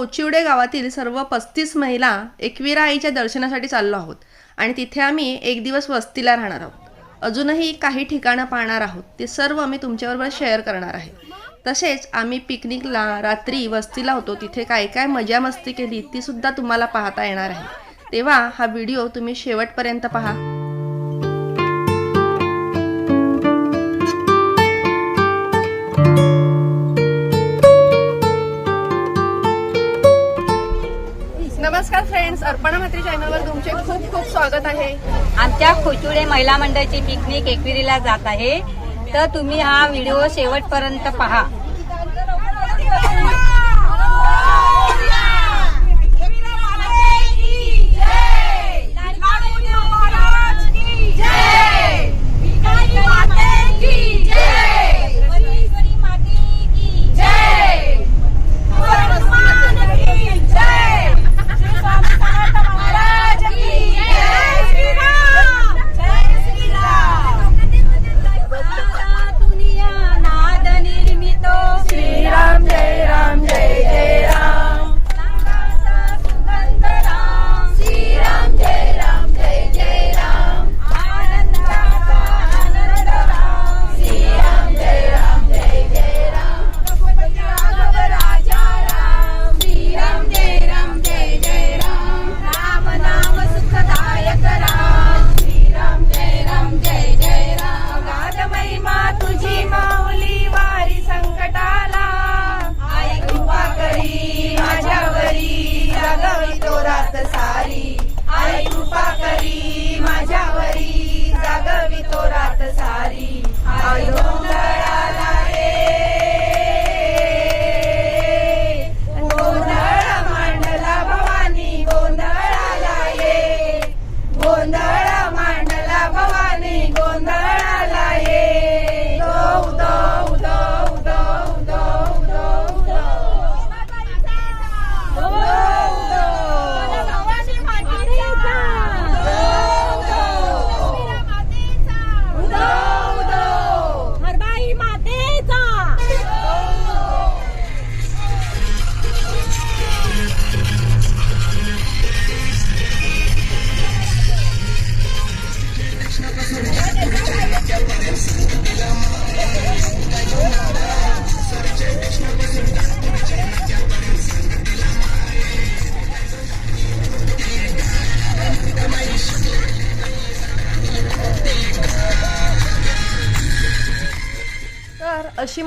कोचिवडे गावातील सर्व पस्तीस महिला एकविरा आईच्या दर्शनासाठी चाललो आहोत. आणि तिथे आम्ही एक दिवस वस्तीला राहणार आहोत. अजूनही काही ठिकाणं पाहणार आहोत. ते सर्व आम्ही तुमच्याबरोबर शेअर करणार आहे. तसेच आम्ही पिकनिकला रात्री वस्तीला होतो. तिथे काय काय मजा मस्ती केली ती सुद्धा तुम्हाला पाहता येणार आहे. तेव्हा हा व्हिडिओ तुम्ही शेवटपर्यंत पहा. चॅनलवर तुमचे खूप खूप स्वागत आहे. आमच्या खोचुडे महिला मंडळाची पिकनिक एकविरीला जात आहे. तर तुम्ही हा व्हिडिओ शेवटपर्यंत पहा. don't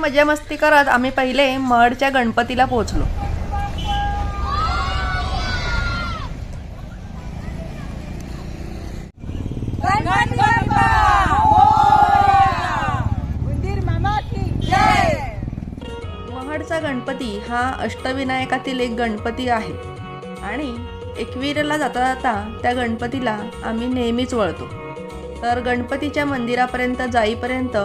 मजा मस्ती करत आम्ही पहिले महडच्या गणपतीला पोहोचलो. महडचा गणपती हा अष्टविनायकातील एक गणपती आहे. आणि एकवीरला जाता जाता त्या गणपतीला आम्ही नेहमीच वळतो. तर गणपतीच्या मंदिरापर्यंत जाईपर्यंत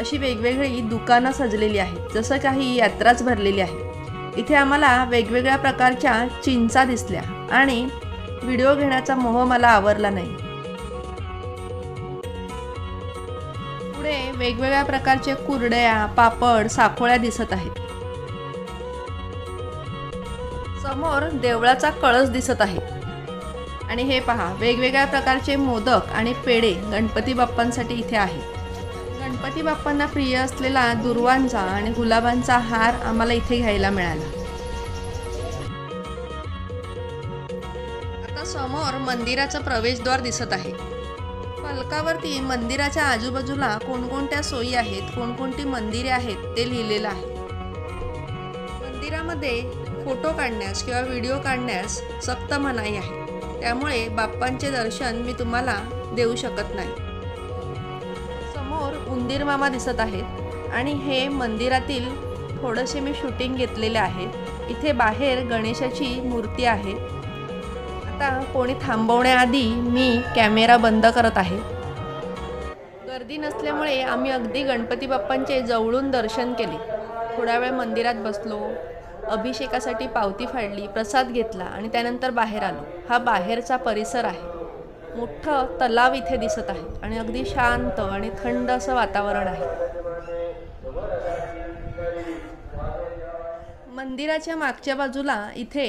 अशी वेगवेगळी दुकानं सजलेली आहेत. जसं काही यात्राच भरलेली आहे इथे आम्हाला वेगवेगळ्या प्रकारच्या चिंचा दिसल्या आणि व्हिडिओ घेण्याचा मोह मला आवरला नाही. पुढे वेगवेगळ्या प्रकारचे कुरड्या पापड साखोळ्या दिसत आहेत. समोर देवळाचा कळस दिसत आहे. आणि हे पहा वेगवेगळ्या प्रकारचे मोदक आणि पेढे गणपती बाप्पांसाठी इथे आहे गणपती बाप्पांना प्रिय असलेला दुर्वांचा आणि गुलाबांचा हार आम्हाला इथे घ्यायला मिळाला. आता समोर मंदिराचं प्रवेशद्वार दिसत आहे. फलकावरती मंदिराच्या आजूबाजूला कोणकोणत्या सोयी आहेत कोणकोणती मंदिरे आहेत ते लिहिलेलं आहे. मंदिरामध्ये फोटो काढण्यास किंवा व्हिडिओ काढण्यास सक्त मनाई आहे. त्यामुळे बाप्पांचे दर्शन मी तुम्हाला देऊ शकत नाही. उंदीर मामा दिसत आहेत आणि हे मंदिरातील थोडेसे मी शूटिंग घेतलेले आहे. इथे बाहेर गणेशाची मूर्ती आहे. आता कोणी थांबवण्याआधी मी कॅमेरा बंद करत आहे. गर्दी नसल्यामुळे आम्ही अगदी गणपती बाप्पांचे जवळून दर्शन केले. थोडा वेळ मंदिरात बसलो अभिषेकासाठी पावती फाडली प्रसाद घेतला आणि त्यानंतर बाहेर आलो. हा बाहेरचा परिसर आहे. मोठं तलाव इथे दिसत आहे आणि अगदी शांत आणि थंड असं वातावरण आहे. मंदिराच्या मागच्या बाजूला इथे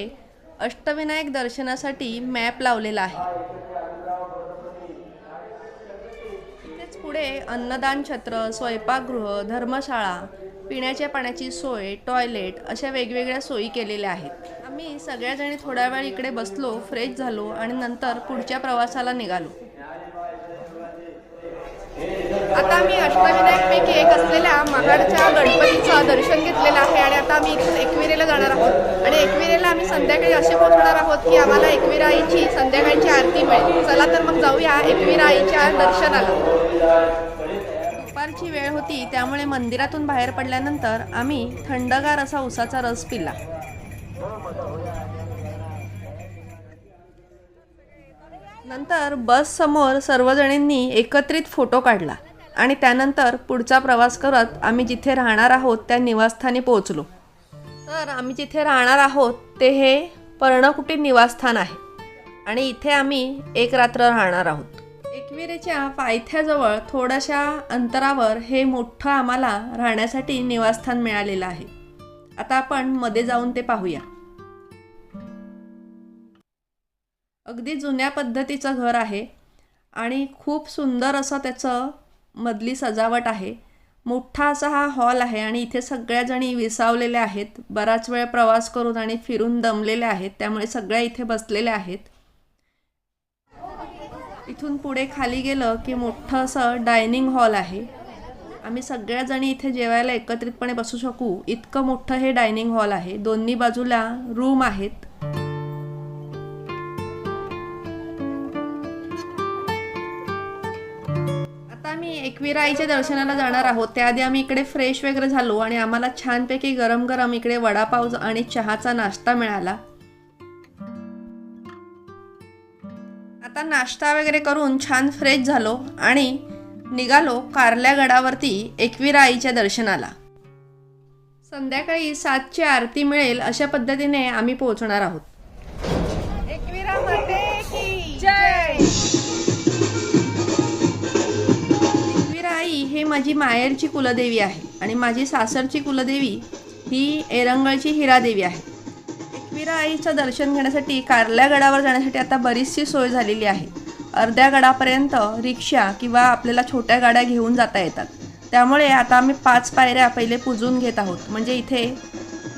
अष्टविनायक दर्शनासाठी मॅप लावलेला आहे. इथेच पुढे अन्नदान छत्र स्वयंपाकगृह धर्मशाळा पिण्याच्या पाण्याची सोय टॉयलेट अशा वेगवेगळ्या सोयी केलेल्या आहेत. आम्ही सगळ्याजणी थोड्या वेळ इकडे बसलो फ्रेश झालो आणि नंतर पुढच्या प्रवासाला निघालो. आता आम्ही अष्टविनायकपैकी एक असलेल्या महाडच्या गणपतीचं दर्शन घेतलेलं आहे आणि आता आम्ही इथून एकविरेला जाणार आहोत. आणि एकविरेला आम्ही संध्याकाळी असे पोहोचणार आहोत की आम्हाला एकविरा आईची संध्याकाळची आरती मिळेल. चला तर मग जाऊया एकविरा आईच्या दर्शनाला. दुपारची वेळ होती त्यामुळे मंदिरातून बाहेर पडल्यानंतर आम्ही थंडगार असा उसाचा रस पिला. नंतर बस समोर सर्वजणींनी एकत्रित फोटो काढला आणि त्यानंतर पुढचा प्रवास करत आम्ही जिथे राहणार आहोत त्या निवासस्थानी पोहोचलो. तर आम्ही जिथे राहणार आहोत ते हे पर्णकुटी निवासस्थान आहे आणि इथे आम्ही एक रात्र राहणार आहोत. एकविरेच्या पायथ्याजवळ थोड्याशा अंतरावर हे मोठं आम्हाला राहण्यासाठी निवासस्थान मिळालेलं आहे. आता आपण मध्ये जाऊन ते पाहूया. अगदी जुन्या पद्धतीचं घर आहे आणि खूप सुंदर असं त्याचं मधली सजावट आहे. मोठा असा हा हॉल आहे आणि इथे सगळ्या जणी विसावलेल्या आहेत. बराच वेळ प्रवास करून आणि फिरून दमलेल्या आहेत. त्यामुळे सगळ्या इथे बसलेल्या आहेत. इथून पुढे खाली गेलं की मोठं असं डायनिंग हॉल आहे. आम्ही सगळ्याजणी इथे जेवायला एकत्रितपणे बसू शकू. इतकं मोठं हे डायनिंग हॉल आहे. दोन्ही बाजूला रूम आहेत. आम्ही आईच्या दर्शनाला जाणार आहोत. त्याआधी आम्ही इकडे फ्रेश वगैरे झालो आणि आम्हाला छानपैकी गरम गरम इकडे वडापाव आणि चहाचा नाश्ता मिळाला. आता नाश्ता वगैरे करून छान फ्रेश झालो आणि निघालो कारल्या गडावरती एकविरा आईच्या दर्शनाला. संध्याकाळी सातची आरती मिळेल अशा पद्धतीने आम्ही पोहोचणार आहोत. ही माझी माहेरची कुलदेवी आहे आणि माझी सासरची कुलदेवी ही एरंगळची हिरादेवी आहे. एकविरा आईचं दर्शन घेण्यासाठी कारल्या गडावर जाण्यासाठी आता बरीचशी सोय झालेली आहे. अर्ध्या गडापर्यंत रिक्षा किंवा आपल्याला छोट्या गाड्या घेऊन जाता येतात. त्यामुळे आता आम्ही पाच पायऱ्या पहिले पुजून घेत आहोत. म्हणजे इथे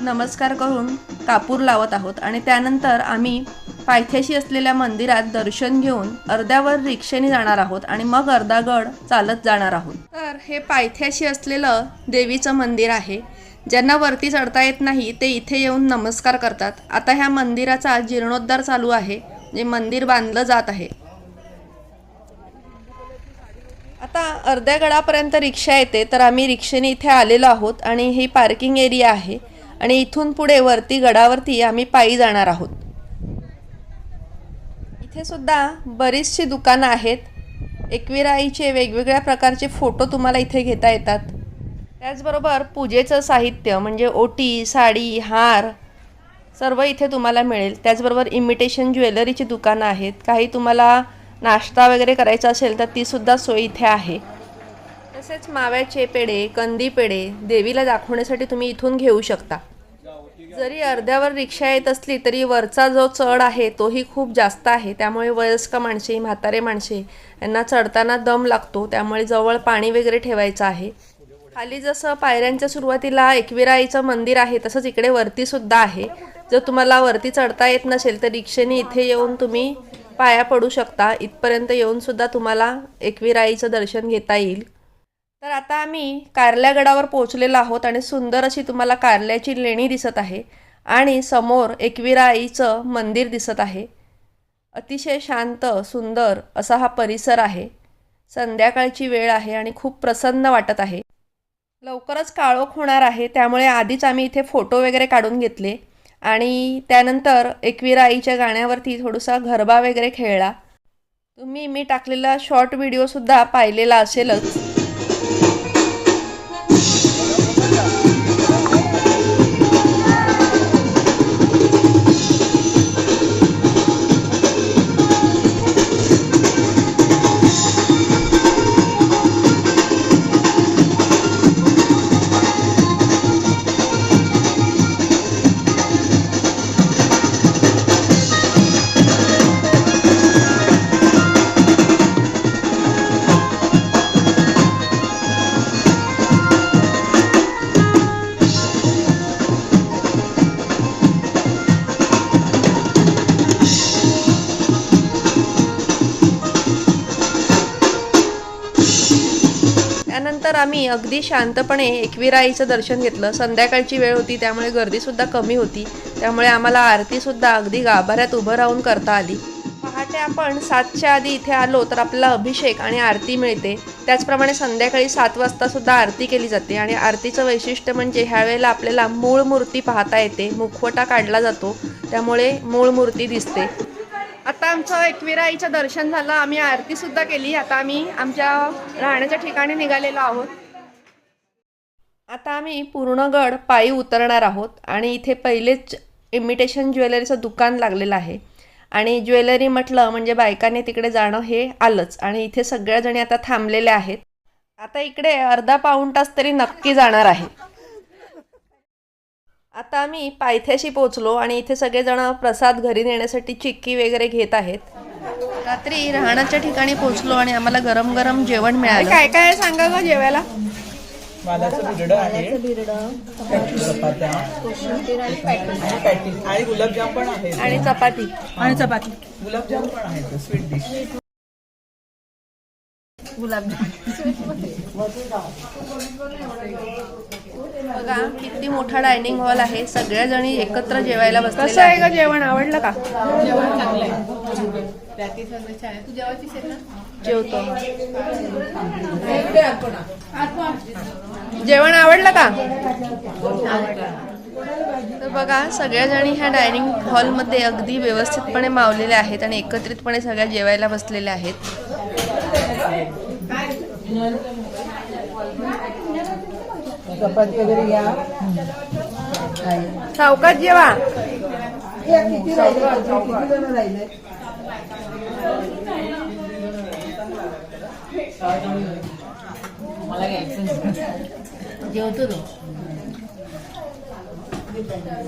नमस्कार करून कापूर लावत आहोत आणि त्यानंतर आम्ही पायथ्याशी असलेल्या मंदिरात दर्शन घेऊन अर्ध्यावर रिक्षेने जाणार आहोत आणि मग अर्धा गड चालत जाणार आहोत. तर हे पायथ्याशी असलेलं देवीचं मंदिर आहे. ज्यांना वरती चढता येत नाही ते इथे येऊन नमस्कार करतात. आता ह्या मंदिराचा जीर्णोद्धार चालू आहे जे मंदिर बांधलं जात आहे. आता अर्ध्या गडापर्यंत रिक्षा येते तर आम्ही रिक्षेने इथे आलेलो आहोत आणि ही पार्किंग एरिया आहे. आणि इथून पुढे वरती गडावरती आम्ही पायी जाणार आहोत. इथे सुद्धा बरीचशी दुकानं आहेत. एकविराईचे वेगवेगळ्या प्रकारचे फोटो तुम्हाला इथे घेता येतात. त्याचबरोबर पूजेचं साहित्य म्हणजे ओटी साडी हार सर्व इथे तुम्हाला मिळेल. त्याचबरोबर इमिटेशन ज्वेलरीची दुकानं आहेत. काही तुम्हाला नाश्ता वगैरे करायचा असेल तर तीसुद्धा सोय इथे आहे. तसेच माव्याचे पेढे कंदी पेढे देवीला दाखवण्यासाठी तुम्ही इथून घेऊ शकता. जरी अर्ध्यावर रिक्षा येत असली तरी वरचा जो चढ आहे तोही खूप जास्त आहे. त्यामुळे वयस्क माणसे म्हातारे माणसे यांना चढताना दम लागतो. त्यामुळे जवळ पाणी वगैरे ठेवायचं आहे. खाली जसं पायऱ्यांच्या सुरुवातीला एकविराईचं मंदिर आहे तसंच इकडे वरती सुद्धा आहे. जर तुम्हाला वरती चढता येत नसेल तर रिक्षेने इथे येऊन तुम्ही पाया पडू शकता. इथपर्यंत येऊन सुद्धा तुम्हाला एकविराईचं दर्शन घेता येईल. तर आता आम्ही कारल्यागडावर पोहोचलेलो आहोत आणि सुंदर अशी तुम्हाला कारल्याची लेणी दिसत आहे आणि समोर एकविरा आईचं मंदिर दिसत आहे. अतिशय शांत सुंदर असा हा परिसर आहे. संध्याकाळची वेळ आहे आणि खूप प्रसन्न वाटत आहे. लवकरच काळोख होणार आहे त्यामुळे आधीच आम्ही इथे फोटो वगैरे काढून घेतले. आणि त्यानंतर एकविरा आईच्या गाण्यावरती थोडासा गरबा वगैरे खेळला. तुम्ही मी टाकलेला शॉर्ट व्हिडिओसुद्धा पाहिलेला असेलच. अगदी शांतपणे एकविराईचं दर्शन घेतलं. संध्याकाळची वेळ होती त्यामुळे गर्दीसुद्धा कमी होती. त्यामुळे आम्हाला आरतीसुद्धा अगदी गाभाऱ्यात उभं राहून करता आली. पहाटे आपण सातच्या आधी इथे आलो तर आपल्याला अभिषेक आणि आरती मिळते. त्याचप्रमाणे संध्याकाळी सात वाजतासुद्धा आरती केली जाते आणि आरतीचं वैशिष्ट्य म्हणजे ह्यावेळेला आपल्याला मूळ मूर्ती पाहता येते मुखवटा काढला जातो त्यामुळे मूळ मूर्ती दिसते. आता आमचं एकविराईचं दर्शन झालं आम्ही आरतीसुद्धा केली. आता आम्ही आमच्या राहण्याच्या ठिकाणी निघालेलो आहोत. आता आम्ही पूर्णगड पायी उतरणार आहोत आणि इथे पहिलेच इमिटेशन ज्वेलरीचं दुकान लागलेलं आहे. आणि ज्वेलरी म्हटलं म्हणजे बायकांनी तिकडे जाणं हे आलंच. आणि इथे सगळ्याजणी आता थांबलेल्या आहेत. आता इकडे अर्धा पाऊण तास तरी नक्की जाणार आहे. आता आम्ही पायथ्याशी पोचलो आणि इथे सगळेजण प्रसाद घरी नेण्यासाठी चिक्की वगैरे घेत आहेत. रात्री राहण्याच्या ठिकाणी पोचलो आणि आम्हाला गरम गरम जेवण मिळालं. काय काय सांगा ग जेवायला? वालाचं बिरडं आहे. चपात्या. आणि पॅटीस आणि गुलाबजाम पण आहे. आणि चपाती. आणि चपाती. गुलाबजाम पण आहे स्वीट डिश बघा किती मोठा डायनिंग हॉल आहे. सगळ्या जणी एकत्र जेवायला कसं बसलेल्या आहे. ग जेवण? आवडलं का? जेवतो. जेवण आवडलं का? तर बघा सगळ्या जणी ह्या डायनिंग हॉलमध्ये अगदी व्यवस्थितपणे मावलेल्या आहेत आणि एकत्रितपणे सगळ्या जेवायला बसलेल्या आहेत. चपाती वगैरे घ्या.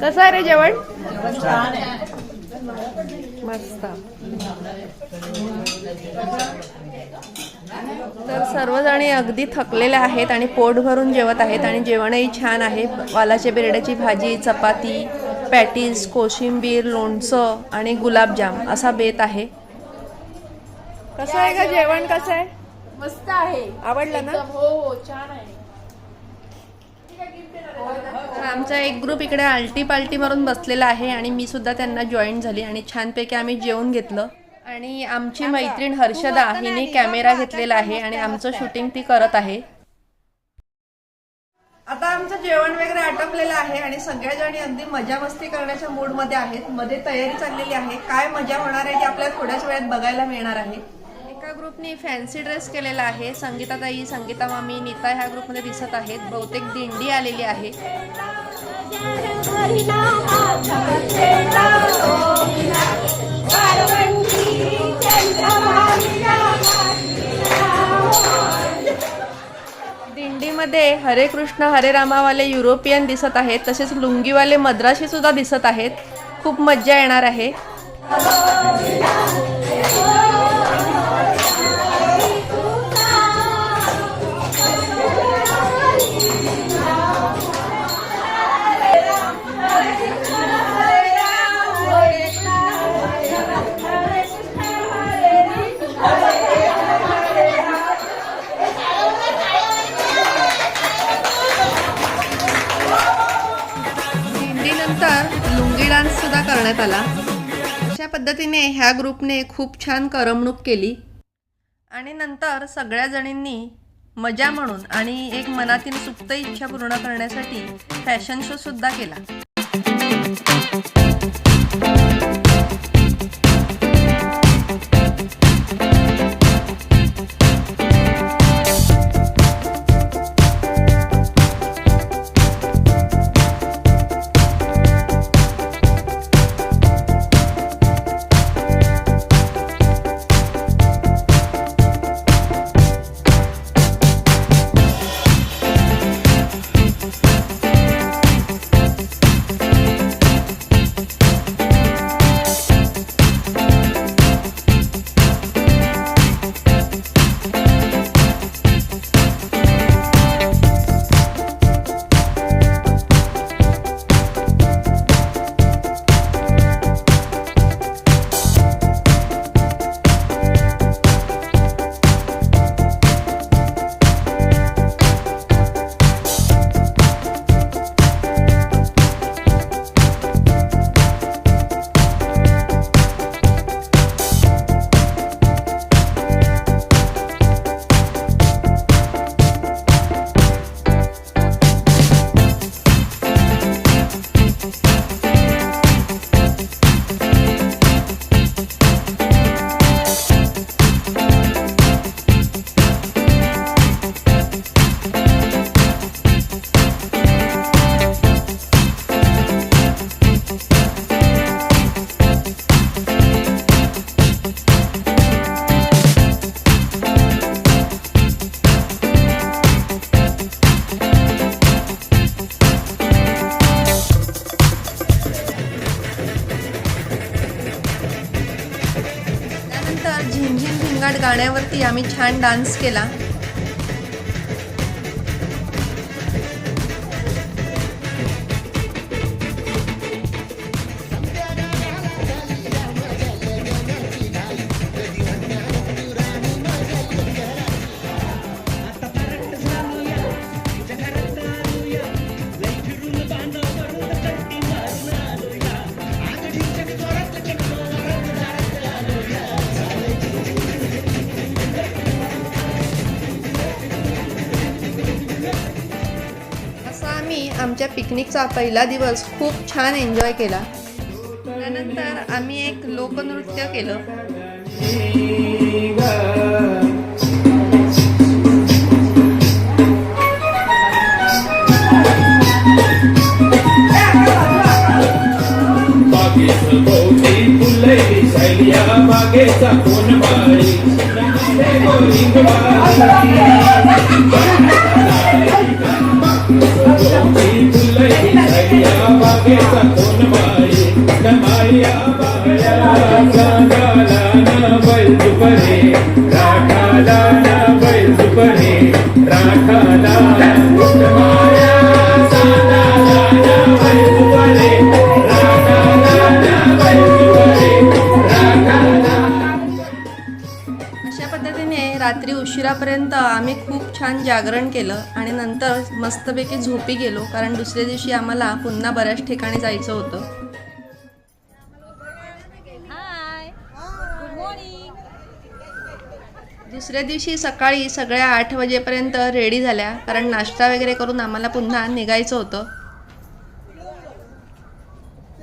कसं आहे रे जेवण? मस्त. तर सर्वजणी अगदी थकलेल्या आहेत आणि पोट भरून जेवत आहेत आणि जेवणही छान आहे. वालाच्या बिरड्याची भाजी चपाती पॅटीस कोशिंबीर लोणचं आणि गुलाबजाम असा बेत आहे. कसं आहे का जेवण? कसं आहे? मस्त आहे. आवडलं ना? हो हो छान आहे. आमचा एक ग्रुप इकडे आलटी पालटी मारून बसलेला आहे आणि मी सुद्धा त्यांना जॉईन झाली आणि छानपैकी आम्ही जेवून घेतलं. आणि आमची मैत्रीण हर्षदा हिने कॅमेरा घेतलेला आहे आणि आमचं शूटिंग ती करत आहे. आता आमचं जेवण वगैरे आटपलेलं आहे आणि सगळ्या जणी अगदी मजा मस्ती करण्याच्या मूडमध्ये आहेत. मध्ये तयारी चाललेली आहे. काय मजा होणार आहे ते आपल्याला थोड्याच वेळात बघायला मिळणार आहे. एका ग्रुपने फॅन्सी ड्रेस केलेला आहे. संगीताताई संगीता मामी नीता ह्या ग्रुपमध्ये दिसत आहेत. बहुतेक दिंडी आलेली आहे. दिंडीमध्ये हरे कृष्ण हरे रामावाले युरोपियन दिसत आहेत. तसेच लुंगीवाले मद्राशी सुद्धा दिसत आहेत. खूप मज्जा येणार आहे. करण्यात आला. अशा पद्धतीने ह्या ग्रुपने खूप छान करमणूक केली. आणि नंतर सगळ्या जणींनी मजा म्हणून आणि एक मनातील सुप्त इच्छा पूर्ण करण्यासाठी फॅशन शो सुद्धा केला. गाण्यावरती आम्ही छान डान्स केला. पिकनिकचा पहिला दिवस खूप छान एन्जॉय केला. त्यानंतर आम्ही एक लोकनृत्य केलं. बागेचं कोण बाळी. राखाला न बैल दुपरे राखाला रात्री उशिरापर्यंत आम्ही खूप छान जागरण केलं आणि नंतर मस्तपैकी झोपी गेलो कारण दुसऱ्या दिवशी आम्हाला पुन्हा बऱ्याच ठिकाणी जायचं होतं. दुसऱ्या दिवशी सकाळी सगळ्या आठ वाजेपर्यंत रेडी झाल्या कारण नाश्ता वगैरे करून आम्हाला पुन्हा निघायचं होतं.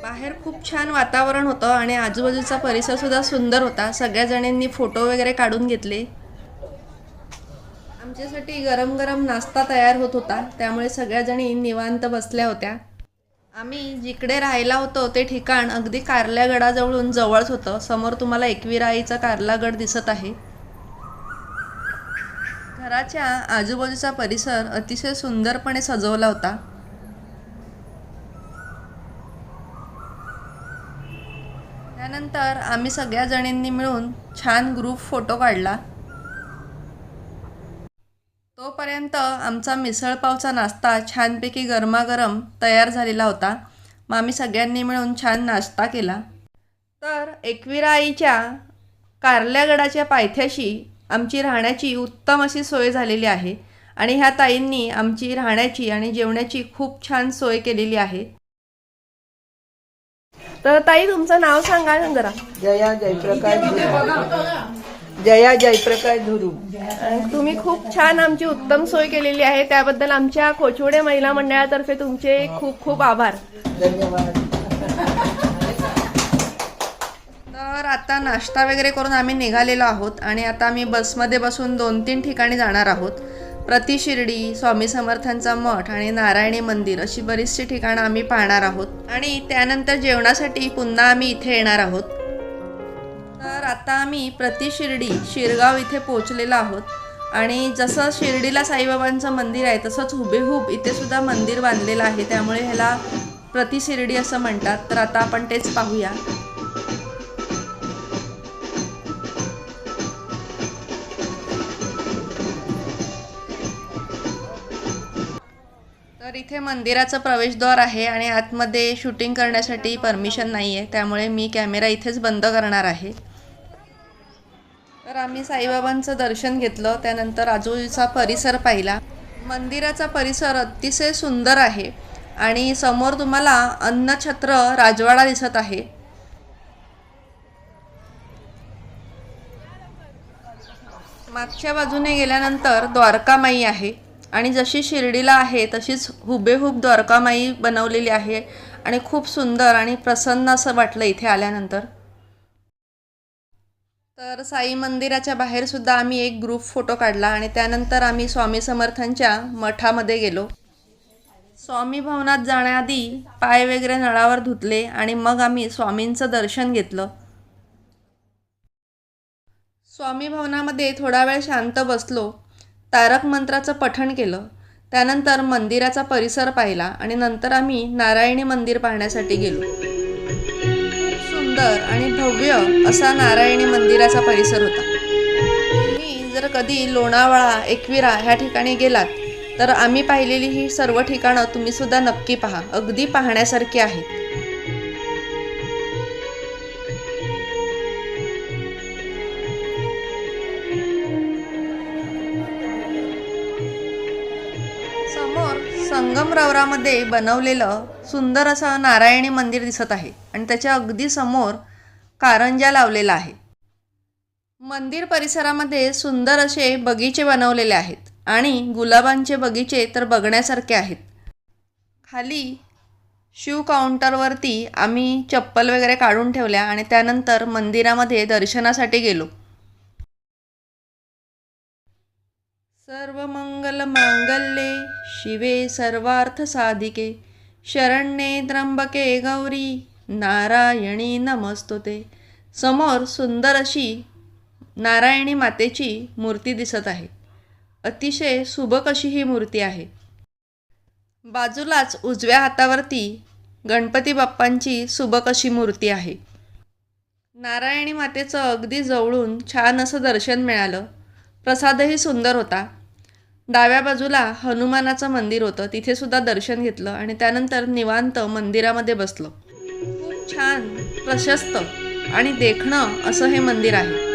बाहेर खूप छान वातावरण होतं आणि आजूबाजूचा परिसर सुद्धा सुंदर होता. सगळ्या जणींनी फोटो वगैरे काढून घेतले. आमच्यासाठी गरम गरम नाश्ता तयार होत होता. त्यामुळे सगळ्या जणी निवांत बसल्या होत्या. आम्ही जिकडे राहायला होतो ते ठिकाण अगदी कारल्या गडाजवळून जवळच होतं. समोर तुम्हाला एकविराईचा आईचा दिसत आहे. घराच्या आजूबाजूचा परिसर अतिशय सुंदरपणे सजवला होता. त्यानंतर आम्ही सगळ्या जणींनी मिळून छान ग्रुप फोटो काढला. तोपर्यंत आमचा मिसळपावचा नाश्ता छानपैकी गरमागरम तयार झालेला होता. मग आम्ही सगळ्यांनी मिळून छान नाश्ता केला. तर एकवीरा आईच्या कारल्यागडाच्या पायथ्याशी आमची राहण्याची उत्तम अशी सोय झालेली आहे आणि ह्या ताईंनी आमची राहण्याची आणि जेवण्याची खूप छान सोय केलेली आहे. तर ताई तुमचं नाव सांगा ना जरा. जया जयप्रकाश. जया जयप्रकाश धुरू. तुम्ही खूप छान आमची उत्तम सोय केलेली आहे. त्याबद्दल आमच्या कोचवडे महिला मंडळातर्फे तुमचे खूप खूप आभार. धन्यवाद. तर आता नाश्ता वगैरे करून आम्ही निघालेलो आहोत आणि आता आम्ही बसमध्ये बसून दोन तीन ठिकाणी जाणार आहोत. प्रतिशिर्डी स्वामी समर्थांचा मठ आणि नारायणी मंदिर अशी बरीचशी ठिकाणं आम्ही पाहणार आहोत. आणि त्यानंतर जेवणासाठी पुन्हा आम्ही इथे येणार आहोत. तर आता आम्ही प्रति शिर्डी शिरगाव इथे पोहोचलेलो आहोत. आणि जसं शिर्डीला साईबाबांचं मंदिर आहे तसंच हुबेहूब इथे सुद्धा मंदिर बांधलेलं आहे. त्यामुळे ह्याला प्रति शिर्डी असं म्हणतात. तर आता आपण तेच पाहूया. तर इथे मंदिराचं प्रवेशद्वार आहे आणि आतमध्ये शूटिंग करण्यासाठी परमिशन नाही आहे त्यामुळे मी कॅमेरा इथेच बंद करणार आहे. तर आम्ही साईबाबांचं दर्शन घेतलं. त्यानंतर आजूबाजूचा परिसर पाहिला. मंदिराचा परिसर अतिशय सुंदर आहे आणि समोर तुम्हाला अन्नछत्र राजवाडा दिसत आहे. मागच्या बाजूने गेल्यानंतर द्वारकामाई आहे आणि जशी शिर्डीला आहे तशीच हुबेहूब द्वारकामाई बनवलेली आहे आणि खूप सुंदर आणि प्रसन्न असं वाटलं इथे आल्यानंतर. तर साई मंदिराच्या बाहेर सुद्धा आम्ही एक ग्रुप फोटो काढला आणि त्यानंतर आम्ही स्वामी समर्थांच्या मठामध्ये गेलो. स्वामी भवनात जाण्याआधी पाय वगैरे नळावर धुतले आणि मग आम्ही स्वामींचं दर्शन घेतलं. स्वामी भवनामध्ये थोडा वेळ शांत बसलो. तारक मंत्राचं पठण केलं. त्यानंतर मंदिराचा परिसर पाहिला आणि नंतर आम्ही नारायणी मंदिर पाहण्यासाठी गेलो. सुंदर आणि भव्य असा नारायणी मंदिराचा परिसर होता. तुम्ही जर कधी लोणावळा एकविरा ह्या ठिकाणी गेलात तर आम्ही पाहिलेली ही सर्व ठिकाणं तुम्ही सुद्धा नक्की पहा. अगदी पाहण्यासारखी आहेत. रवरामध्ये बनवलेलं सुंदर असं नारायणी मंदिर दिसत आहे आणि त्याच्या अगदी समोर कारंजा लावलेला आहे. मंदिर परिसरामध्ये सुंदर असे बगीचे बनवलेले आहेत आणि गुलाबांचे बगीचे तर बघण्यासारखे आहेत. खाली शिव काउंटरवरती आम्ही चप्पल वगैरे काढून ठेवल्या आणि त्यानंतर मंदिरामध्ये दर्शनासाठी गेलो. सर्वमंगल मांगल्ये शिवे सर्वार्थ साधिके शरण्ये त्र्यंबके गौरी नारायणी नमस्तुते. समोर सुंदर अशी नारायणी मातेची मूर्ती दिसत आहे. अतिशय सुबक अशी ही मूर्ती आहे. बाजूलाच उजव्या हातावरती गणपती बाप्पांची सुबक अशी मूर्ती आहे. नारायणी मातेचं अगदी जवळून छान असं दर्शन मिळालं. प्रसादही सुंदर होता. डाव्या बाजूला हनुमानाचं मंदिर होतं. तिथे सुद्धा दर्शन घेतलं आणि त्यानंतर निवांत मंदिरामध्ये बसलो. खूप छान प्रशस्त आणि देखणं असं हे मंदिर आहे.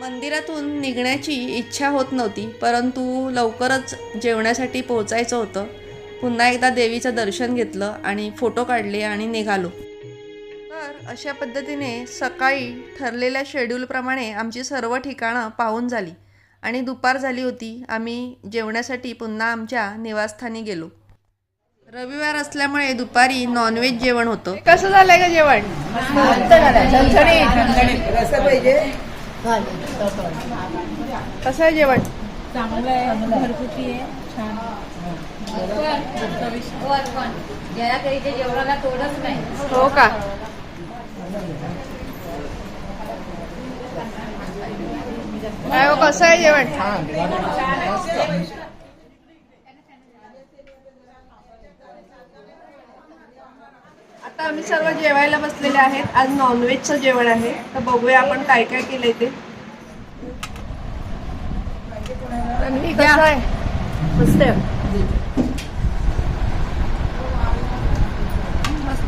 मंदिरातून निघण्याची इच्छा होत नव्हती परंतु लवकरच जेवण्यासाठी पोहोचायचं होतं. पुन्हा एकदा देवीचं दर्शन घेतलं आणि फोटो काढले आणि निघालो. तर अशा पद्धतीने सकाळी ठरलेल्या शेड्यूलप्रमाणे आमची सर्व ठिकाणं पाहून झाली आणि दुपार झाली होती. आम्ही जेवण्यासाठी पुन्हा आमच्या निवासस्थानी गेलो. रविवार असल्यामुळे दुपारी नॉनव्हेज जेवण होतं. कसं झालंय का जेवण? कसं पाहिजे कसं आहे जेवण? तोडच नाही हो का? काय हो कसं आहे जेवण? आता आम्ही सर्व जेवायला बसलेले आहेत. आज नॉनव्हेजचं जेवण आहे. तर बघूया आपण काय काय केलंय ते. कसं आहे.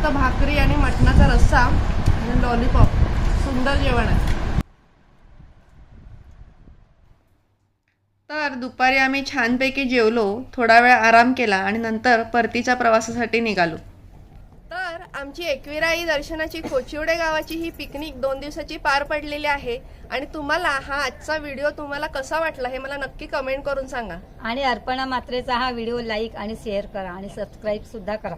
मस्त भाकरी आणि मटणाचा रस्सा आणि लॉलीपॉप सुंदर जेवण आहे. तर दुपारी आम्ही छानपैकी जेवलो थोडा वेळ आराम केला आणि नंतर परतीच्या प्रवासासाठी निघालो. तर आमची एकविराई दर्शनाची कोचिवडे गावाची ही पिकनिक दोन दिवसाची पार पडलेली आहे आणि तुम्हाला हा आजचा व्हिडिओ तुम्हाला कसा वाटला हे मला नक्की कमेंट करून सांगा. आणि अर्पणा मात्रेचा हा व्हिडिओ लाईक आणि शेअर करा आणि सबस्क्राईब सुद्धा करा.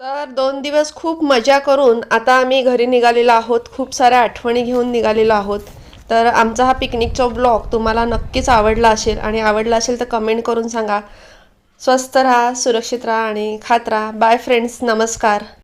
तर दोन दिवस खूप मजा करून आता आम्ही घरी निघालेलो आहोत. खूप साऱ्या आठवणी घेऊन निघालेलो आहोत. तर आमचा हा पिकनिकचा ब्लॉग तुम्हाला नक्कीच आवडला असेल आणि आवडला असेल तर कमेंट करून सांगा. स्वस्त राहा सुरक्षित राहा आणि खात राहा. बाय फ्रेंड्स नमस्कार.